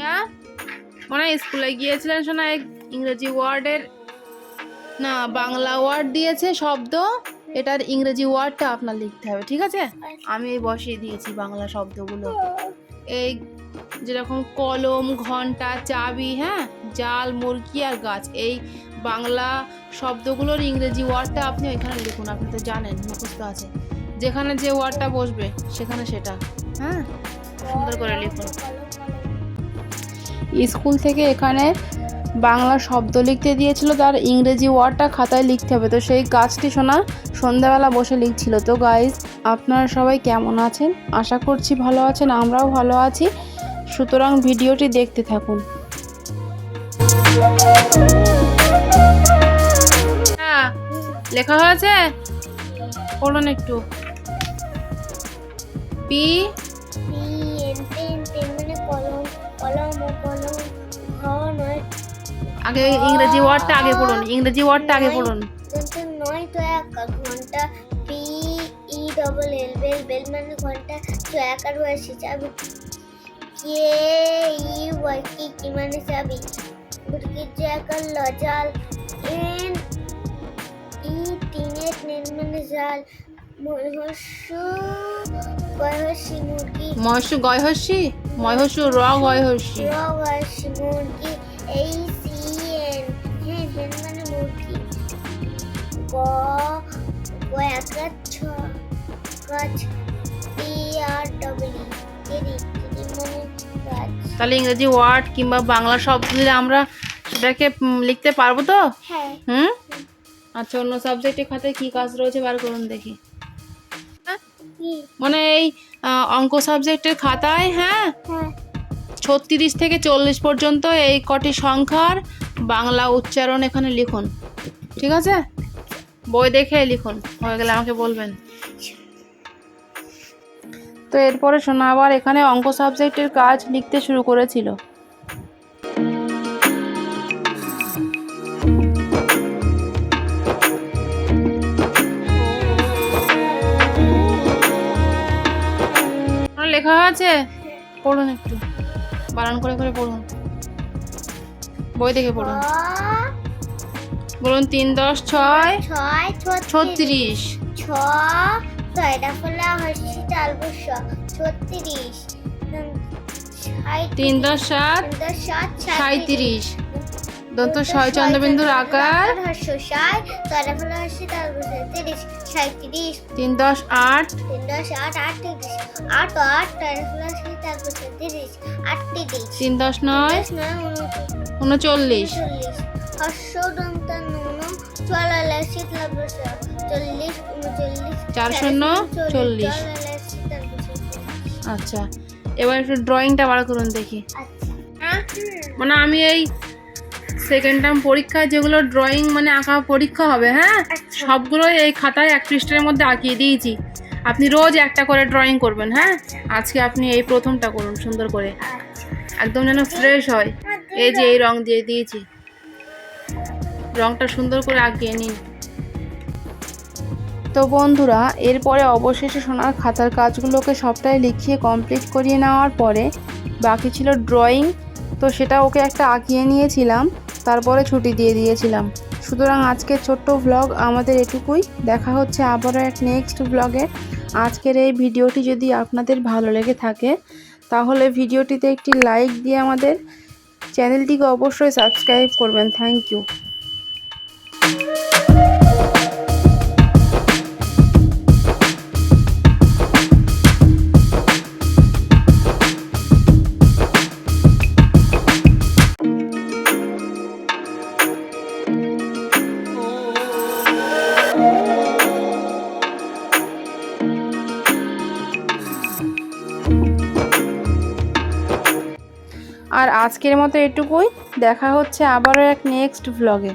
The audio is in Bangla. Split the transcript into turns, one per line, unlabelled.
হ্যাঁ মনে হয় স্কুলে গিয়েছিলেন শোনা ইংরেজি ওয়ার্ডের, না, বাংলা ওয়ার্ড দিয়েছে শব্দ, এটার ইংরেজি ওয়ার্ডটা আপনার লিখতে হবে, ঠিক আছে? আমি বসিয়ে দিয়েছি বাংলা শব্দগুলো। এই যেরকম কলম, ঘণ্টা, চাবি হ্যাঁ জাল, মুরগি আর গাছ, এই বাংলা শব্দগুলোর ইংরেজি ওয়ার্ডটা আপনি ওইখানে লিখুন, আপনি তো জানেন, মুখস্থ আছে। যেখানে যে ওয়ার্ডটা বসবে, সেখানে সেটা হ্যাঁ? সুন্দর করে লিখুন। স্কুল থেকে এখানে বাংলা শব্দ লিখতে দিয়েছিল তার ইংরেজি ওয়ার্ডটা খাতায় লিখতে হবে। তো সেই কাজটি শোনা সন্ধ্যাবেলা বসে লিখছিল। তো গাইজ আপনারা সবাই কেমন আছেন? আশা করছি ভালো আছেন আমরাও ভালো আছি। সুতরাং ভিডিওটি দেখতে থাকুন। হ্যাঁ, লেখা হয়েছে? পড়ুন একটু। পি আগে ইংরেজি ওয়ার্ডটা আগে পড়ুন ইংরেজি ওয়ার্ডটা আগে পড়ুন।
নয় তো এক ঘণ্টা P E double L bell bell মানে ঘণ্টা তো এক আর বয়সী চাবি। কে ই ওয়াই কি কি মানে চাবি? লজাল। এন ই তিনের নেন মানে জাল। মহস্য বয়সী মুরগি।
মহর্ষি গয়হর্ষি ময়হর্ষু র গয়হর্ষি
রবাসী মুরগি। এই মুরগি গ গ ছ গাছ আর
তাহলে ইংরেজি ওয়ার্ড কিংবা বাংলা শব্দ দিলে আমরা সেটাকে লিখতে পারব তো?
হ্যাঁ।
হুম? আচ্ছা অন্য সাবজেক্টের খাতায় কি কাজ রয়েছে বার করুন দেখি। মানে এই অঙ্ক সাবজেক্টের খাতায় হ্যাঁ?
হ্যাঁ।
ছত্রিশ থেকে চল্লিশ পর্যন্ত এই কটি সংখ্যার বাংলা উচ্চারণ এখানে লিখুন। ঠিক আছে? বই দেখে লিখুন। হয়ে গেলে আমাকে বলবেন। তো এরপরে শোনা আবার এখানে অঙ্ক সাবজেক্টের কাজ লিখতে শুরু করেছিল। লেখা আছে? পড়ুন একটু। বারণ করে করে পড়ুন। বই দেখে পড়ুন। বলুন তিন দশ ছয়
ছয় ছত্রিশ।
ছত্রিশ।
ছ ছয়টা ফলা হচ্ছে চার বছর ছত্রিশ।
তিন দশ সাত
দশ সাত
সাঁত্রিশ দন্ত ছয় চন্দ্রবিন্দুর আকার। তিন দশ আট।
তিন দশ
নয়।
উনচল্লিশ।
চার শূন্য চল্লিশ। আচ্ছা এবার একটু ড্রয়িংটা বার করুন দেখি।
আচ্ছা।
মানে আমি এই সেকেন্ড টার্ম পরীক্ষায় যেগুলো ড্রয়িং মানে আঁকা পরীক্ষা হবে হ্যাঁ? সবগুলো এই খাতায় এক পৃষ্ঠার মধ্যে আঁকিয়ে দিয়েছি। আপনি রোজ একটা করে ড্রয়িং করবেন হ্যাঁ? আজকে আপনি এই প্রথমটা করুন সুন্দর করে। একদম যেন ফ্রেশ হয়। এই যে এই রং দিয়ে দিয়েছি। রংটা সুন্দর করে আঁকিয়ে নিন। তো বন্ধুরা এরপরে অবশেষে সোনার খাতার কাজগুলোকে সবটাই লিখিয়ে কমপ্লিট করিয়ে নেওয়ার পরে বাকি ছিল ড্রয়িং তো সেটা ওকে একটা আঁকিয়ে নিয়েছিলাম। তারপরে ছুটি দিয়ে দিয়েছিলাম। সুতরাং আজকের ছোট্ট ব্লগ আমাদের এটুকুই। দেখা হচ্ছে আবারও এক নেক্সট ব্লগে আজকের এই ভিডিওটি যদি আপনাদের ভালো লেগে থাকে, তাহলে ভিডিওটিতে একটি লাইক দিয়ে আমাদের চ্যানেলটিকে অবশ্যই সাবস্ক্রাইব করবেন। থ্যাংক ইউ আর আজকের মতো এটুকুই। দেখা হচ্ছে আবারও এক নেক্সট ভ্লগে